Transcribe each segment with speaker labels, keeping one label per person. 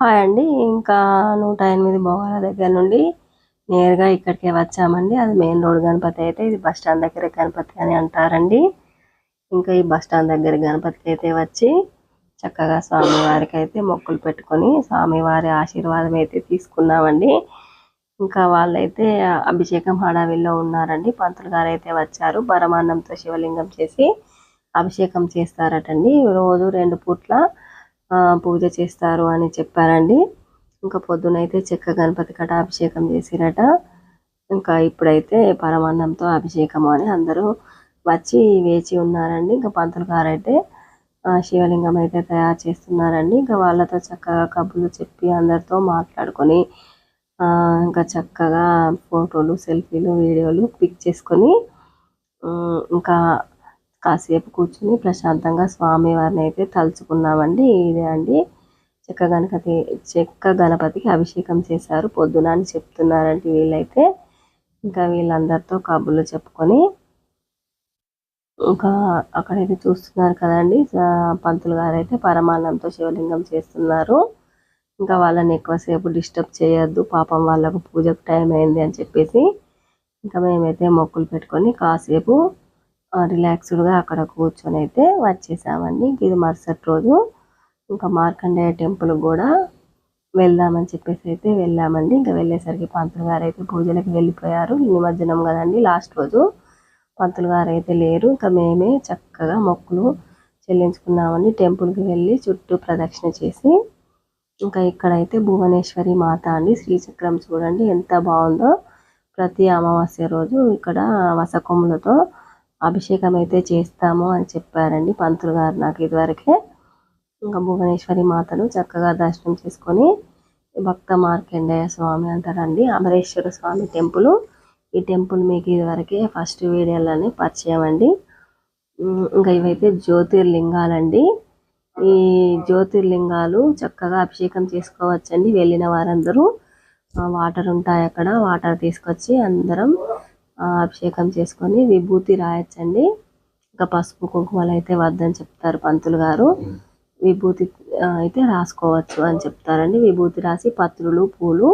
Speaker 1: Hi అండి. ఇంకా నూట ఎనిమిది భోగాల దగ్గర నుండి నేరుగా ఇక్కడికే వచ్చామండి. అది మెయిన్ రోడ్ గణపతి అయితే ఇది బస్ స్టాండ్ దగ్గర గణపతి అని అంటారండి. ఇంకా ఈ బస్ స్టాండ్ దగ్గర గణపతికి అయితే వచ్చి చక్కగా స్వామివారికి అయితే మొక్కులు పెట్టుకొని స్వామివారి ఆశీర్వాదం అయితే తీసుకున్నామండి. ఇంకా వాళ్ళైతే అభిషేకం హడావిల్లో ఉన్నారండి. పంతులు గారు అయితే వచ్చారు. పరమాన్నంతో శివలింగం చేసి అభిషేకం చేస్తారటండి. రోజు రెండు పూట్ల పూజ చేస్తారు అని చెప్పారండి. ఇంకా పొద్దునైతే చెక్క గణపతి కట అభిషేకం చేసిరట. ఇంకా ఇప్పుడైతే పరమాన్నంతో అభిషేకం అని అందరూ వచ్చి వేచి ఉన్నారండి. ఇంకా పంతులు గారైతే అయితే శివలింగం అయితే తయారు చేస్తున్నారండి. ఇంకా వాళ్ళతో చక్కగా కబుర్లు చెప్పి అందరితో మాట్లాడుకొని ఇంకా చక్కగా ఫోటోలు సెల్ఫీలు వీడియోలు పిక్ చేసుకొని ఇంకా కాసేపు కూర్చుని ప్రశాంతంగా స్వామివారిని అయితే తలుచుకున్నామండి. ఇదే అండి. చెక్క గణపతి చెక్క గణపతికి అభిషేకం చేశారు. పొద్దున అని చెప్తున్నారంటే వీళ్ళైతే. ఇంకా వీళ్ళందరితో కబుర్లు చెప్పుకొని ఇంకా అక్కడైతే చూస్తున్నారు కదండి. పంతులు గారు అయితే పరమాన్నంతో శివలింగం చేస్తున్నారు. ఇంకా వాళ్ళని ఎక్కువసేపు డిస్టర్బ్ చేయొద్దు. పాపం వాళ్ళకు పూజకు టైం అయింది అని చెప్పేసి ఇంకా మేమైతే మొక్కులు పెట్టుకొని కాసేపు రిలాక్స్డ్గా అక్కడ కూర్చొని అయితే వచ్చేసామండి. ఇది మరుసటి రోజు. ఇంకా మార్కండేయ టెంపుల్ కూడా వెళ్దామని చెప్పేసి అయితే వెళ్ళామండి. ఇంకా వెళ్ళేసరికి పంతులు గారు అయితే పూజలకు వెళ్ళిపోయారు. నిమజ్జనం కదండి లాస్ట్ రోజు. పంతులు గారు అయితే లేరు. ఇంకా మేమే చక్కగా మొక్కులు చెల్లించుకున్నామండి. టెంపుల్కి వెళ్ళి చుట్టూ ప్రదక్షిణ చేసి ఇంకా ఇక్కడైతే భువనేశ్వరి మాత అండి శ్రీచక్రం చూడండి ఎంత బాగుందో. ప్రతి అమావాస్య రోజు ఇక్కడ వసకొమ్ములతో అభిషేకం అయితే చేస్తాము అని చెప్పారండి పంతులు గారు నాకు ఇదివరకే. ఇంకా భువనేశ్వరి మాతను చక్కగా దర్శనం చేసుకొని భక్త మార్కండేయ స్వామి అంటారండి అమరేశ్వర స్వామి టెంపుల్. ఈ టెంపుల్ మీకు ఇదివరకే ఫస్ట్ వీడియోలోనే పరిచయం అండి. ఇంకా ఇవైతే జ్యోతిర్లింగాలండి. ఈ జ్యోతిర్లింగాలు చక్కగా అభిషేకం చేసుకోవచ్చండి వెళ్ళిన వారందరూ. వాటర్ ఉంటాయి అక్కడ వాటర్ తీసుకొచ్చి అందరం అభిషేకం చేసుకొని విభూతి రాయొచ్చండి. ఇంకా పసుపు కుంకుమలు అయితే వద్దని చెప్తారు పంతులు గారు. విభూతి అయితే రాసుకోవచ్చు అని చెప్తారండి. విభూతి రాసి పత్రులు పూలు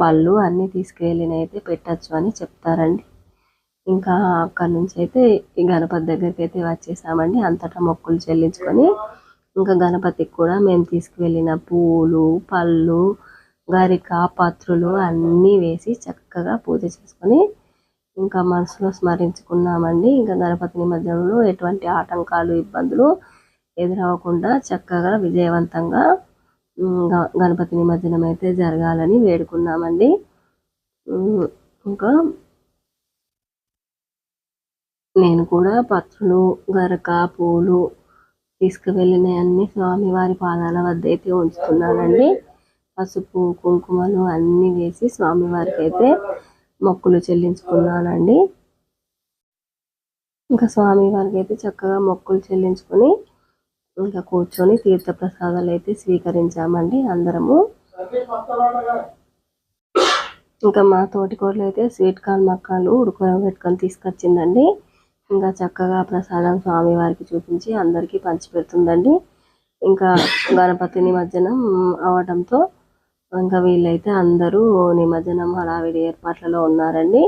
Speaker 1: పళ్ళు అన్నీ తీసుకువెళ్ళిన అయితే పెట్టచ్చు అని చెప్తారండి. ఇంకా అక్కడ నుంచి అయితే ఈ గణపతి దగ్గరికి అయితే వచ్చేసామండి. అంతటా మొక్కులు చెల్లించుకొని ఇంకా గణపతికి కూడా మేము తీసుకువెళ్ళిన పూలు పళ్ళు గరిక పత్రులు అన్నీ వేసి చక్కగా పూజ చేసుకొని ఇంకా మనసులో స్మరించుకున్నామండి. ఇంకా గణపతి నిమజ్జనంలో ఎటువంటి ఆటంకాలు ఇబ్బందులు ఎదురవ్వకుండా చక్కగా విజయవంతంగా గణపతి నిమజ్జనం అయితే జరగాలని వేడుకున్నామండి. ఇంకా నేను కూడా పత్రులు గరక పూలు తీసుకువెళ్ళిన అన్ని స్వామివారి పాదాల వద్ద అయితే ఉంచుతున్నానండి. పసుపు కుంకుమలు అన్నీ వేసి స్వామివారికి అయితే మొక్కులు చెల్లించుకున్నానండి. ఇంకా స్వామివారికి అయితే చక్కగా మొక్కులు చెల్లించుకొని ఇంకా కూర్చొని తీర్థ ప్రసాదాలు అయితే స్వీకరించామండి అందరము. ఇంకా మా తోటికోడలు అయితే స్వీట్ కార్న్ మక్కాలు ఉడకబెట్టుకొని తీసుకొచ్చిందండి. ఇంకా చక్కగా ప్రసాదం స్వామివారికి చూపించి అందరికీ పంచిపెడుతుందండి. ఇంకా గణపతి నిమజ్జనం అవడంతో ఇంకా వీళ్ళైతే అందరూ నిమజ్జనం హడావిడి ఏర్పాట్లలో ఉన్నారండి.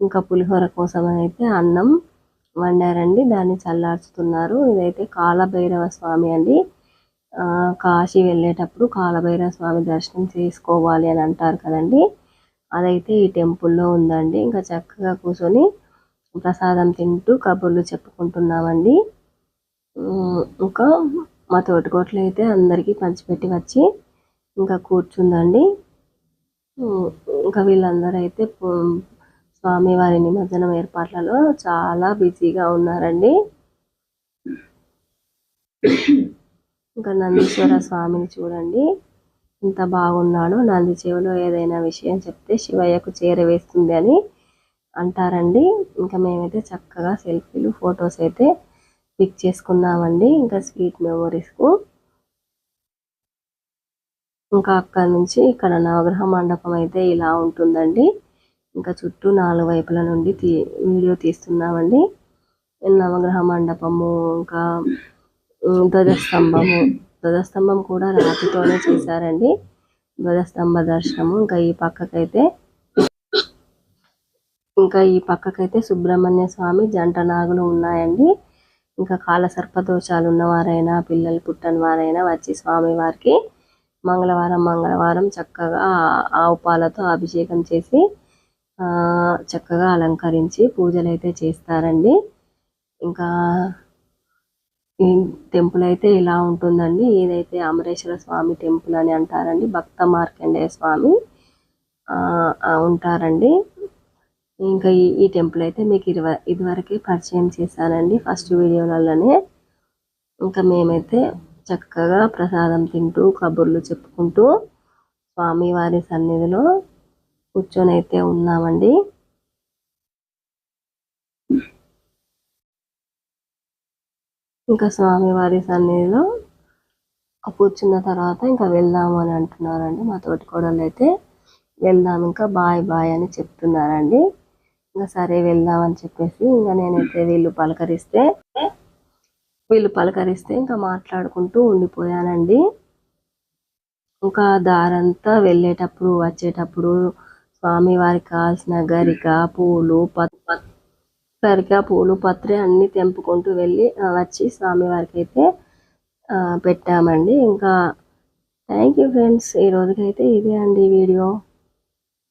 Speaker 1: ఇంకా పులిహోర కోసం అయితే అన్నం వండారండి. దాన్ని చల్లార్చుతున్నారు. ఇదైతే కాలభైరవ స్వామి అండి. కాశీ వెళ్ళేటప్పుడు కాలభైరవ స్వామి దర్శనం చేసుకోవాలి అని అంటారు కదండి. అదైతే ఈ టెంపుల్లో ఉందండి. ఇంకా చక్కగా కూర్చొని ప్రసాదం తింటూ కబుర్లు చెప్పుకుంటున్నామండి. ఇంకా మా తోటికోట్లు అయితే అందరికీ పంచిపెట్టి వచ్చి ఇంకా కూర్చుందండి. ఇంకా వీళ్ళందరూ అయితే స్వామివారి నిమజ్జనం ఏర్పాట్లలో చాలా బిజీగా ఉన్నారండి. ఇంకా నందీశ్వర స్వామిని చూడండి. ఎంత బాగున్నాడో నంది చెవిలో ఏదైనా విషయం చెప్తే శివయ్యకు చేరవేస్తుంది అని అంటారండి. ఇంకా మేమైతే చక్కగా సెల్ఫీలు ఫొటోస్ అయితే పిక్ చేసుకున్నామండి. ఇంకా స్వీట్ మెమొరీస్కు. ఇంకా అక్కడ నుంచి ఇక్కడ నవగ్రహ మండపం అయితే ఇలా ఉంటుందండి. ఇంకా చుట్టూ నాలుగు వైపుల నుండి తీ వీడియో తీస్తున్నామండి. నవగ్రహ మండపము ఇంకా ధ్వజస్తంభము. ధ్వజస్తంభం కూడా రాతితోనే చేశారండి. ధ్వజస్తంభ దర్శనము. ఇంకా ఈ పక్కకైతే ఇంకా ఈ పక్కకైతే సుబ్రహ్మణ్య స్వామి జంట నాగులు ఉన్నాయండి. ఇంకా కాల సర్పదోషాలు ఉన్నవారైనా పిల్లలు పుట్టని వారైనా వచ్చి స్వామి వారికి మంగళవారం మంగళవారం చక్కగా ఆవు పాలతో అభిషేకం చేసి చక్కగా అలంకరించి పూజలు అయితే చేస్తారండి. ఇంకా ఈ టెంపుల్ అయితే ఇలా ఉంటుందండి. ఏదైతే అమరేశ్వర స్వామి టెంపుల్ అని అంటారండి భక్త మార్కండేయ స్వామి ఉంటారండి. ఇంకా ఈ ఈ టెంపుల్ అయితే మీకు ఇదివ ఇదివరకే పరిచయం చేశానండి ఫస్ట్ వీడియోలలోనే. ఇంకా మేమైతే చక్కగా ప్రసాదం తింటూ కబుర్లు చెప్పుకుంటూ స్వామివారి సన్నిధిలో కూర్చొని అయితే ఉన్నామండి. ఇంకా స్వామివారి సన్నిధిలో కూర్చున్న తర్వాత ఇంకా వెళ్దాము అని అంటున్నారండి. మా తోటి కోడలు అయితే వెళ్దాం ఇంకా బాయ్ బాయ్ అని చెప్తున్నారండి. ఇంకా సరే వెళ్దాం అని చెప్పేసి ఇంకా నేనైతే వీళ్ళు పలకరిస్తే వీళ్ళు పలకరిస్తే ఇంకా మాట్లాడుకుంటూ ఉండిపోయానండి. ఇంకా దారంతా వెళ్ళేటప్పుడు వచ్చేటప్పుడు స్వామి వారికి కావాల్సిన గరిక పూలు గరిక పూలు పత్రి అన్నీ తెంపుకుంటూ వెళ్ళి వచ్చి స్వామి వారికి అయితే పెట్టామండి. ఇంకా థ్యాంక్ యూ ఫ్రెండ్స్. ఈ రోజుకైతే ఇదే అండి వీడియో.